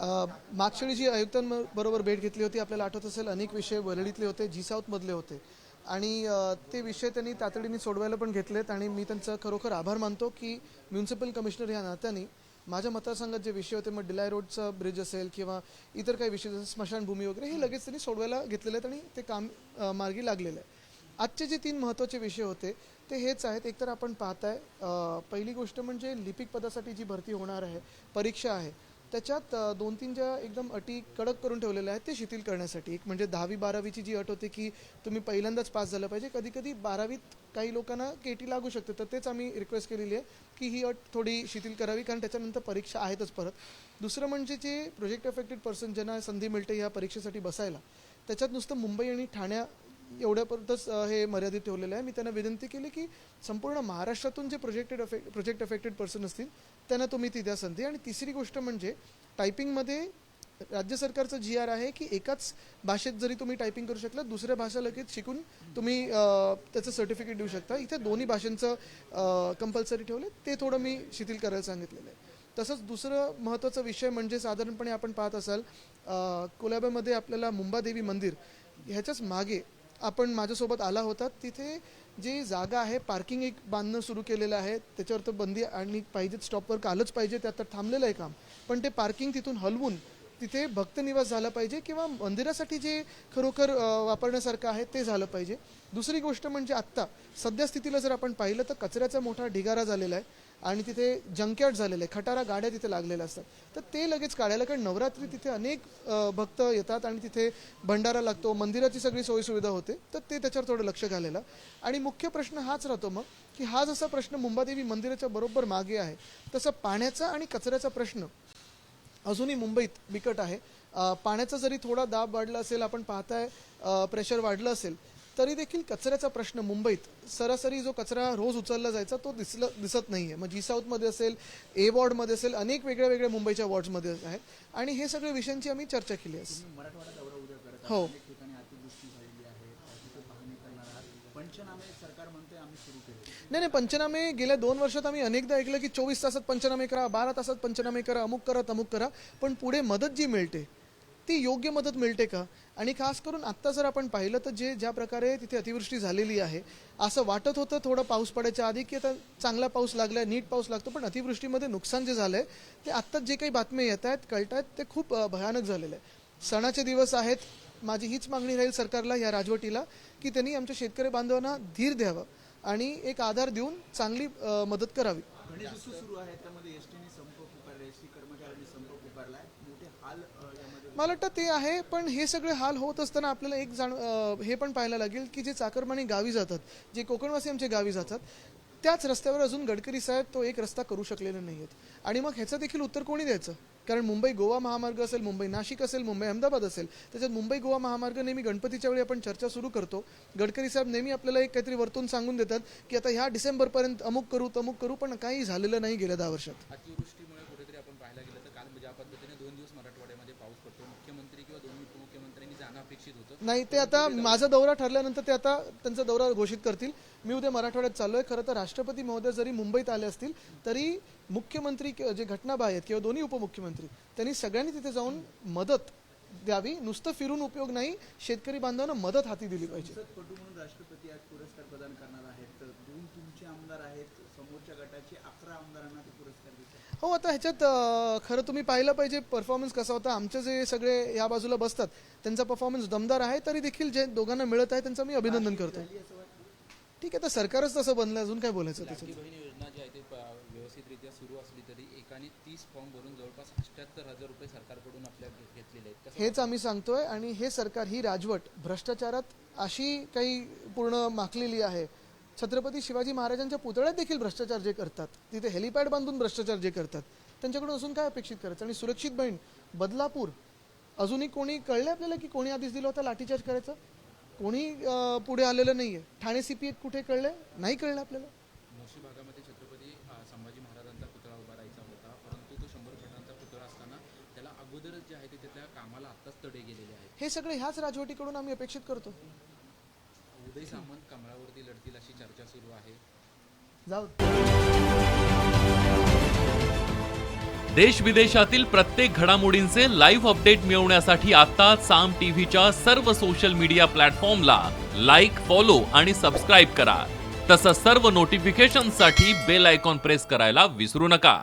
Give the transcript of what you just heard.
मागच्या वेळी जी आयुक्तांबरोबर भेट घेतली होती आपल्याला आठवत असेल अनेक विषय वरळीतले होते जी साऊथमधले होते. आणि ते विषय त्यांनी तातडीने सोडवायला पण घेतलेत आणि मी त्यांचा खरोखर आभार मानतो की म्युन्सिपल कमिशनर या नात्याने माझ्या मतदारसंघात जे विषय होते मग डिलाय रोडचा ब्रिज असेल किंवा इतर काही विषय जसे स्मशानभूमी वगैरे हे लगेच त्यांनी सोडवायला घेतलेले आहेत आणि ते काम मार्गी लागलेलं आहे आजचे जे तीन महत्त्वाचे विषय होते ते हेच आहेत. एकतर आपण पाहताय पहिली गोष्ट म्हणजे लिपिक पदासाठी जी भरती होणार आहे परीक्षा आहे त्याच्यात दोन तीन ज्या एकदम अटी कडक करून ठेवलेल्या आहेत ते शिथिल करण्यासाठी. एक म्हणजे दहावी बारावीची जी अट होते की तुम्ही पहिल्यांदाच पास झालं पाहिजे. कधी कधी बारावीत काही लोकांना केटी लागू शकते. तर तेच आम्ही रिक्वेस्ट केलेली आहे की ही अट थोडी शिथिल करावी कारण त्याच्यानंतर परीक्षा आहेतच परत. दुसरं म्हणजे जे प्रोजेक्ट अफेक्टेड पर्सन ज्यांना संधी मिळते ह्या परीक्षेसाठी बसायला त्याच्यात नुसतं मुंबई आणि ठाण्या एवढ्यापर्यंतच हे मर्यादित ठेवलेलं आहे. मी त्यांना विनंती केली की संपूर्ण महाराष्ट्रातून जे projected affect project affected person असतील त्यांना तुम्ही ती द्या संधी आणि तिसरी गोष्ट म्हणजे टायपिंगमध्ये राज्य सरकारचं जी आर आहे की एकाच भाषेत जरी तुम्ही टायपिंग करू शकला दुसऱ्या भाषा लगेच शिकून तुम्ही त्याचं सर्टिफिकेट देऊ शकता. इथे दोन्ही भाषांचं कंपल्सरी ठेवलं. ते थोडं मी शिथिल करायला सांगितलेलं आहे. तसंच दुसरं महत्त्वाचा विषय म्हणजे साधारणपणे आपण पाहत असाल अ, कोलाब्यामध्ये आपल्याला मुंबादेवी मंदिर ह्याच्याच मागे आपण माझ्यासोबत आला होता. तिथे जी जागा आहे पार्किंग एक बांधणं सुरू केलेलं आहे त्याच्यावर तर बंदी आणि पाहिजे स्टॉपवर आलंच पाहिजे ते आता थांबलेलं आहे काम. पण ते पार्किंग तिथून हलवून तिथे भक्तनिवास झाला पाहिजे किंवा मंदिरासाठी जे खरोखर वापरण्यासारखं आहे ते झालं पाहिजे. दुसरी गोष्ट म्हणजे आत्ता सध्या स्थितीला जर आपण पाहिलं तर कचऱ्याचा मोठा ढिगारा झालेला आहे. आणि तिथे जंकयार्ड झालेले आहे खटारा गाड्या तिथे लागलेल्या असतात. तर ते लगेच काढायला कारण नवरात्री तिथे अनेक भक्त येतात आणि तिथे भंडारा लागतो मंदिराची सगळी सोयीसुविधा होते. तर ते त्याच्यावर थोडं लक्ष घालायला. आणि मुख्य प्रश्न हाच राहतो मग की हा जसा प्रश्न मुंबादेवी मंदिराच्या बरोबर मागे आहे तसा पाण्याचा आणि कचऱ्याचा प्रश्न अजूनही मुंबईत बिकट आहे. पाण्याचा जरी थोडा दाब वाढला असेल आपण पाहताय प्रेशर वाढलं असेल तरी देखील कचऱ्याचा प्रश्न मुंबईत सरासरी जो कचरा रोज उचलला जायचा तो दिसलं दिसत नाही आहे मग जी साऊथमध्ये असेल ए वॉर्डमध्ये असेल अनेक वेगळ्या वेगळ्या मुंबईच्या वॉर्ड्समध्ये आहेत. आणि हे सगळ्या विषयांची आम्ही चर्चा केली आहे. हो. नाही नाही पंचनामे गेल्या दोन वर्षात आम्ही अनेकदा ऐकलं की चोवीस तासात पंचनामे करा बारा तासात पंचनामे करा अमुक करा तमुक करा. पण पुढे मदत जी मिळते ती योग्य मदत मिळते का? आणि खास करून आत्ता जर आपण पाहिलं तर जे ज्या प्रकारे तिथे अतिवृष्टी झालेली आहे असं वाटत होतं थोडं पाऊस पडायच्या आधी की आता चांगला पाऊस लागलाय नीट पाऊस लागतो पण अतिवृष्टीमध्ये नुकसान जे झालंय ते आत्ताच जे काही बातम्या येत आहेत कळत आहेत ते खूप भयानक झालेलं आहे. सणाचे दिवस आहेत माझी हीच मागणी राहील सरकारला या राजवटीला की त्यांनी आमच्या शेतकरी बांधवांना धीर द्यावं. आणि एक आधार देऊन चांगली मदत करावी. मला वाटतं ते आहे पण हे सगळे हाल होत असताना आपल्याला एक जाण हे पण पाहायला लागेल की जे चाकरमानी गावी जातात जे कोकणवासी आमचे गावी जातात त्याच रस्त्यावर अजून गडकरी साहेब तो एक रस्ता करू शकलेले नाही आहेत आणि मग ह्याचं देखील उत्तर कोणी द्यायचं? कारण मुंबई गोवा महामार्ग असेल मुंबई नाशिक असेल मुंबई अहमदाबाद असेल त्याच्यात मुंबई गोवा महामार्ग नेहमी गणपतीच्या वेळी आपण चर्चा सुरू करतो. गडकरी साहेब नेहमी आपल्याला एक काहीतरी वरतून सांगून देतात की आता ह्या डिसेंबरपर्यंत अमुक करू तमुक करू पण काही झालेलं नाही गेल्या दहा वर्षात. अतिवृष्टीमुळे कुठेतरी आपण पाहायला गेलं तर काल ज्या पद्धतीने दोन दिवस मराठवाड्यामध्ये पाऊस पडतो मुख्यमंत्री किंवा दोन्ही जाणं अपेक्षित होतं. नाही ते आता माझा दौरा ठरल्यानंतर ते आता त्यांचा दौरा घोषित करतील. मी उद्या मराठवाड्यात चाललोय. खरं तर राष्ट्रपती महोदय जरी मुंबईत आले असतील तरी मुख्यमंत्री कि- जे घटनाबा आहेत किंवा दोन्ही उपमुख्यमंत्री त्यांनी सगळ्यांनी तिथे जाऊन मदत द्यावी. नुसतं फिरून उपयोग नाही शेतकरी बांधवांना मदत हाती दिली पाहिजे. राष्ट्रपती आज पुरस्कार प्रदान करणार आहेत. तर दोन तुमचे आमदार आहेत. समोरच्या गटाचे अकरा आमदारांना ते पुरस्कार देतात. हो आता ह्याच्यात अं, खरं तुम्ही पाहिलं पाहिजे परफॉर्मन्स कसा होता. आमचे जे सगळे या बाजूला बसतात त्यांचा परफॉर्मन्स दमदार आहे तरी देखील जे दोघांना मिळत आहे त्यांचं मी अभिनंदन करतो झाली असं वाटतं? ठीक आहे तर सरकारच तसं बनलं अजून काय बोलायचं लाडकी त्याच्यात बहीण योजना जी आहे ती प- व्यवस्थितरित्या सुरू असली तरी एकाने तीस फॉर्म भरून जवळपास अठ्याहत्तर हजार रुपये सरकारकडून आपल्या घे- घेतलेले आहेत. कसं हेच आम्ही सांगतोय आणि हे सरकार ही राजवट भ्रष्टाचारात अशी काही पूर्ण माखलेली आहे छत्रपती शिवाजी महाराजांच्या पुतळ्यात देखील भ्रष्टाचार जे करतात तिथे हेलिपॅड बांधून भ्रष्टाचार जे करतात त्यांच्याकडून अजून काय अपेक्षित करायचं? आणि सुरक्षित बहीण बदलापूर अजूनही कोणी कळलं आपल्याला की कोणी आदेश दिला होता लाठीचार्ज करायचा? कोणी पुढे आलेलं नाहीये. ठाणे सीपी कुठे कळलंय? नाही कळलं आपल्याला. मोशी भागामध्ये छत्रपती अ, संभाजी महाराजांचा पुतळा उभा राहायचा होता परंतु तो शंभर फुटांचा पुतळा असताना त्याला अगोदरच जे आहे ते त्या कामाला आत्ताच तडे गेलेले आहेत. हे सगळे ह्याच राजवटीकडून आम्ही अपेक्षित करतो. उदय सामंत कमळावरती लढतील अशी चर्चा सुरू आहे. जाऊ. देश विदेशातील प्रत्येक घडामोडींचे लाईव्ह अपडेट मिळवण्यासाठी आता साम टीव्हीच्या सर्व सोशल मीडिया प्लॅटफॉर्मला लाईक फॉलो आणि सबस्क्राईब करा. तसंच सर्व नोटिफिकेशनसाठी बेल आयकॉन प्रेस करायला विसरू नका.